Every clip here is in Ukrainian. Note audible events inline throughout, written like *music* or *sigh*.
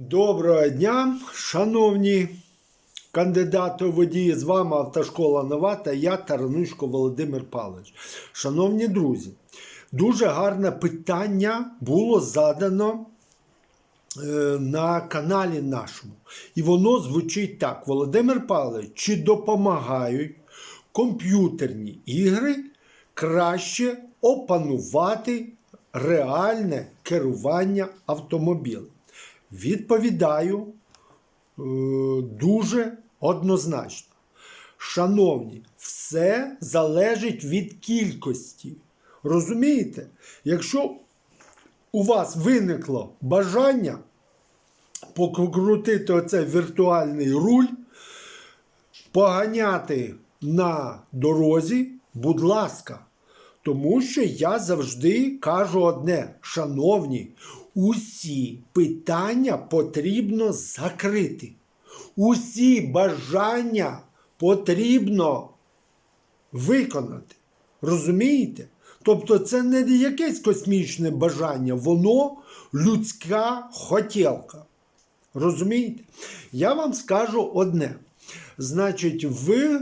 Доброго дня, шановні кандидати водії. З вами Автошкола Нова та я Таранучко Володимир Павлович. Шановні друзі, дуже гарне питання було задано е, на каналі нашому. І воно звучить так: Володимир Павлович, чи допомагають комп'ютерні ігри краще опанувати реальне керування автомобілем? Відповідаю е, дуже однозначно. Шановні, все залежить від кількості. Розумієте? Якщо у вас виникло бажання покрутити оцей віртуальний руль, поганяти на дорозі, будь ласка. Тому що я завжди кажу одне: шановні, усі питання потрібно закрити. Усі бажання потрібно виконати. Розумієте? Тобто це не якесь космічне бажання, воно людська хотілка. Розумієте? Я вам скажу одне. Значить, ви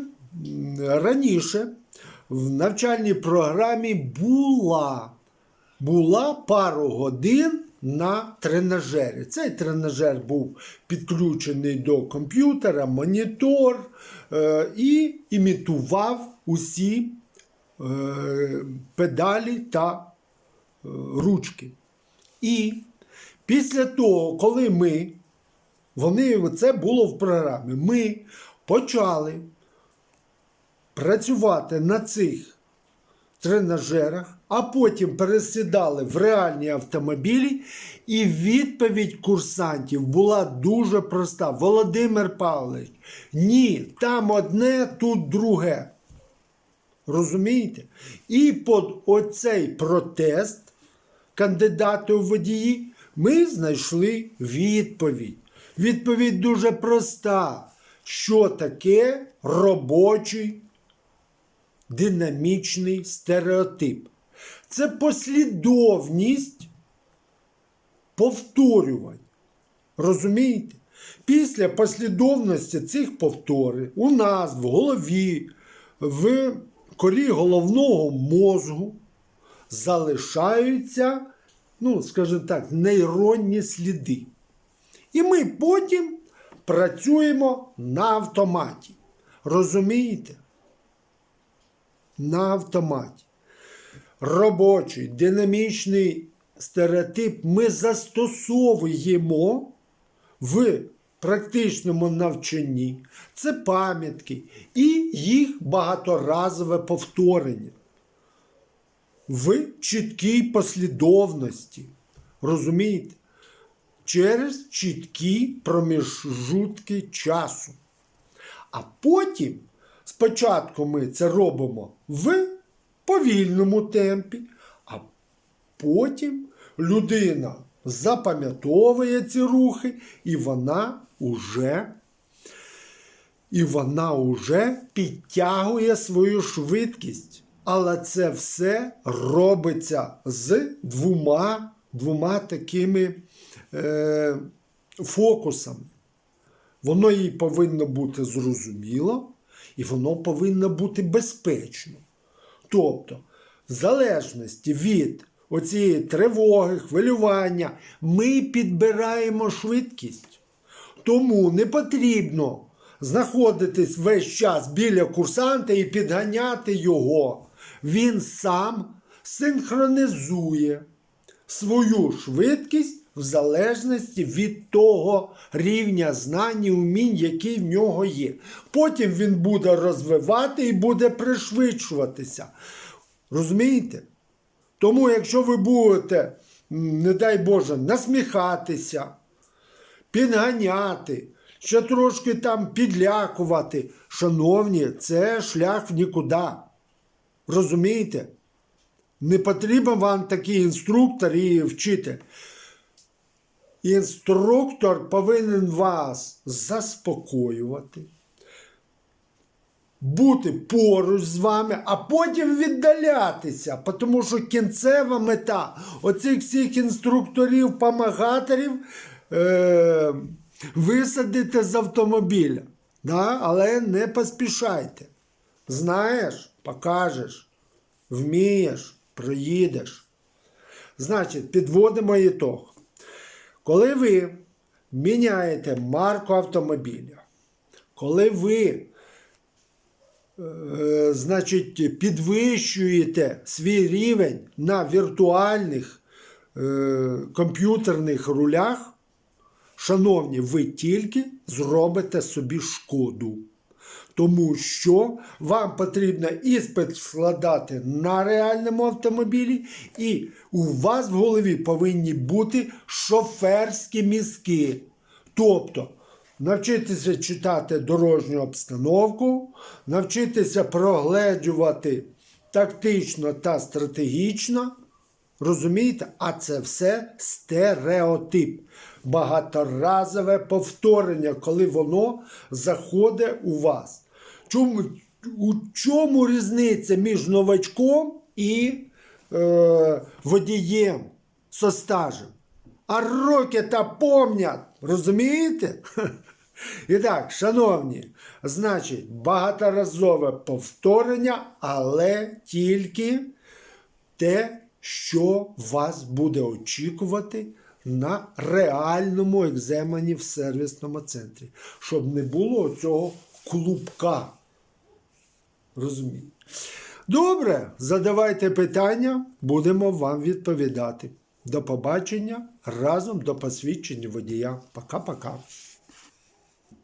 раніше в навчальній програмі була, була пару годин на тренажері. Цей тренажер був підключений до комп'ютера, монітор е, і імітував усі е, педалі та е, ручки. І після того, коли ми, вони, це було в програмі, ми почали працювати на цих тренажерах, а потім пересідали в реальні автомобілі, і відповідь курсантів була дуже проста. Володимир Павлович, ні, там одне, тут друге. Розумієте? І під оцей протест кандидати у водії ми знайшли відповідь. Відповідь дуже проста. Що таке робочий динамічний стереотип? Це послідовність повторювань. Розумієте? Після послідовності цих повторень у нас в голові, в корі головного мозку залишаються, ну, скажімо так, нейронні сліди. І ми потім працюємо на автоматі. Розумієте? На автоматі. Робочий, динамічний стереотип ми застосовуємо в практичному навчанні. Це пам'ятки і їх багаторазове повторення в чіткій послідовності. Розумієте? Через чіткі проміжутки часу. А потім, спочатку ми це робимо в повільному темпі, а потім людина запам'ятовує ці рухи, і вона уже, і вона уже підтягує свою швидкість. Але це все робиться з двома, двома такими е, фокусами. Воно їй повинно бути зрозуміло, і воно повинно бути безпечно. Тобто, в залежності від оцієї тривоги, хвилювання, ми підбираємо швидкість. Тому не потрібно знаходитись весь час біля курсанта і підганяти його. Він сам синхронізує свою швидкість в залежності від того рівня знань і умінь, який в нього є. Потім він буде розвивати і буде пришвидшуватися. Розумієте? Тому, якщо ви будете, не дай Боже, насміхатися, підганяти, ще трошки там підлякувати, шановні, це шлях в нікуди. Розумієте? Не потрібен вам такий інструктор і вчитель. Інструктор повинен вас заспокоювати, бути поруч з вами, а потім віддалятися. Тому що кінцева мета оцих всіх інструкторів, помагаторів е, висадити з автомобіля. Да? Але не поспішайте. Знаєш, покажеш, вмієш, проїдеш. Значить, підводимо ітог. Коли ви міняєте марку автомобіля, коли ви е, значить, підвищуєте свій рівень на віртуальних е, комп'ютерних рулях, шановні, ви тільки зробите собі шкоду. Тому що вам потрібно іспит складати на реальному автомобілі, і у вас в голові повинні бути шоферські мізки. Тобто навчитися читати дорожню обстановку, навчитися прогледжувати тактично та стратегічно. Розумієте? А це все стереотип. Багаторазове повторення, коли воно заходить у вас. Чому, у чому різниця між новачком і е, водієм со стажем? А роки та помнять, розумієте? *laughs* І так, шановні, значить, багаторазове повторення, але тільки те, що вас буде очікувати на реальному екземені в сервісному центрі, щоб не було цього клубка. Розумієте? Добре, задавайте питання, будемо вам відповідати. До побачення разом до посвідчення водія. Пока-пока.